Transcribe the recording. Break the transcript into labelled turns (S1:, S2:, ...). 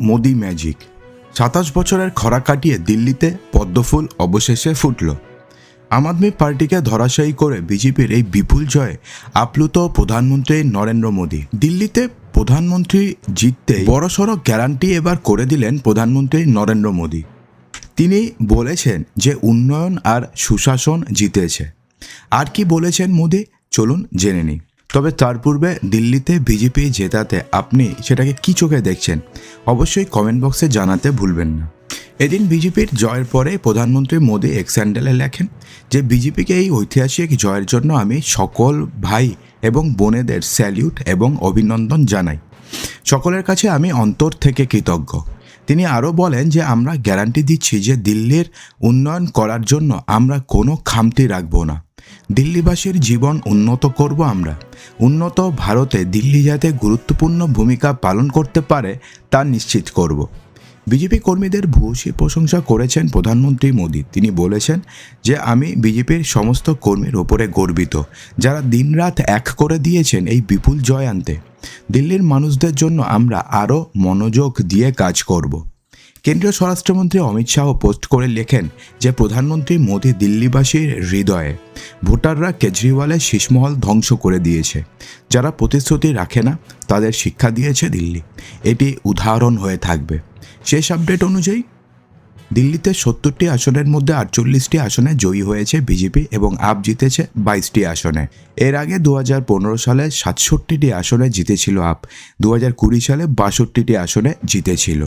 S1: Modi magic. সাতাশ বছরের খরা কাটিয়ে দিল্লিতে পদ্মফুল অবশেষে ফুটল। আম আদমি পার্টিকে ধরাশায়ী করে বিজেপির এই বিপুল জয়ে আপ্লুত প্রধানমন্ত্রী নরেন্দ্র মোদী। দিল্লিতে প্রধানমন্ত্রী জিততে বড়সড় গ্যারান্টি এবার করে দিলেন প্রধানমন্ত্রী নরেন্দ্র মোদী। তিনি বলেছেন যে উন্নয়ন আর সুশাসন জিতেছে। আর কি বলেছেন মোদী? চলুন জেনে নিই। তবে তার পূর্বে দিল্লিতে বিজেপি জেতাতে আপনি সেটাকে কি চোখে দেখছেন? অবশ্যই কমেন্ট বক্সে জানাতে ভুলবেন না। এদিন বিজেপির জয়ের পরে প্রধানমন্ত্রী মোদী এক স্যান্ডেলে লেখেন যে, বিজেপিকে এই ঐতিহাসিক জয়ের জন্য আমি সকল ভাই এবং বোনেদের স্যালিউট এবং অভিনন্দন জানাই। সকলের কাছে আমি অন্তর থেকে কৃতজ্ঞ। তিনি আরও বলেন যে, আমরা গ্যারান্টি দিচ্ছি যে দিল্লির উন্নয়ন করার জন্য আমরা কোনো খামতি রাখব না। দিল্লিবাসীর জীবন উন্নত করব আমরা। উন্নত ভারতে দিল্লি যাতে গুরুত্বপূর্ণ ভূমিকা পালন করতে পারে, তা নিশ্চিত করব। বিজেপি কর্মীদের ভূয়সী প্রশংসা করেছেন প্রধানমন্ত্রী মোদী। তিনি বলেছেন যে, আমি বিজেপির সমস্ত কর্মীর ওপরে গর্বিত, যারা দিনরাত এক করে দিয়েছেন এই বিপুল জয় আনতে। দিল্লির মানুষদের জন্য আমরা আরও মনোযোগ দিয়ে কাজ করব। কেন্দ্রীয় স্বরাষ্ট্রমন্ত্রী অমিত শাহ পোস্ট করে লেখেন যে প্রধানমন্ত্রী মোদী দিল্লিবাসীর হৃদয়ে ভোটাররা কেজরিওয়ালের শীষমহল ধ্বংস করে দিয়েছে। যারা প্রতিশ্রুতি রাখে না, তাদের শিক্ষা দিয়েছে দিল্লি। এটি উদাহরণ হয়ে থাকবে। শেষ আপডেট অনুযায়ী, দিল্লিতে সত্তরটি আসনের মধ্যে আটচল্লিশটি আসনে জয়ী হয়েছে বিজেপি এবং আপ জিতেছে বাইশটি আসনে। এর আগে দু হাজার পনেরো সালে সাতষট্টিটি আসনে জিতেছিল আপ দু হাজার কুড়ি সালে বাষট্টিটি আসনে জিতেছিল।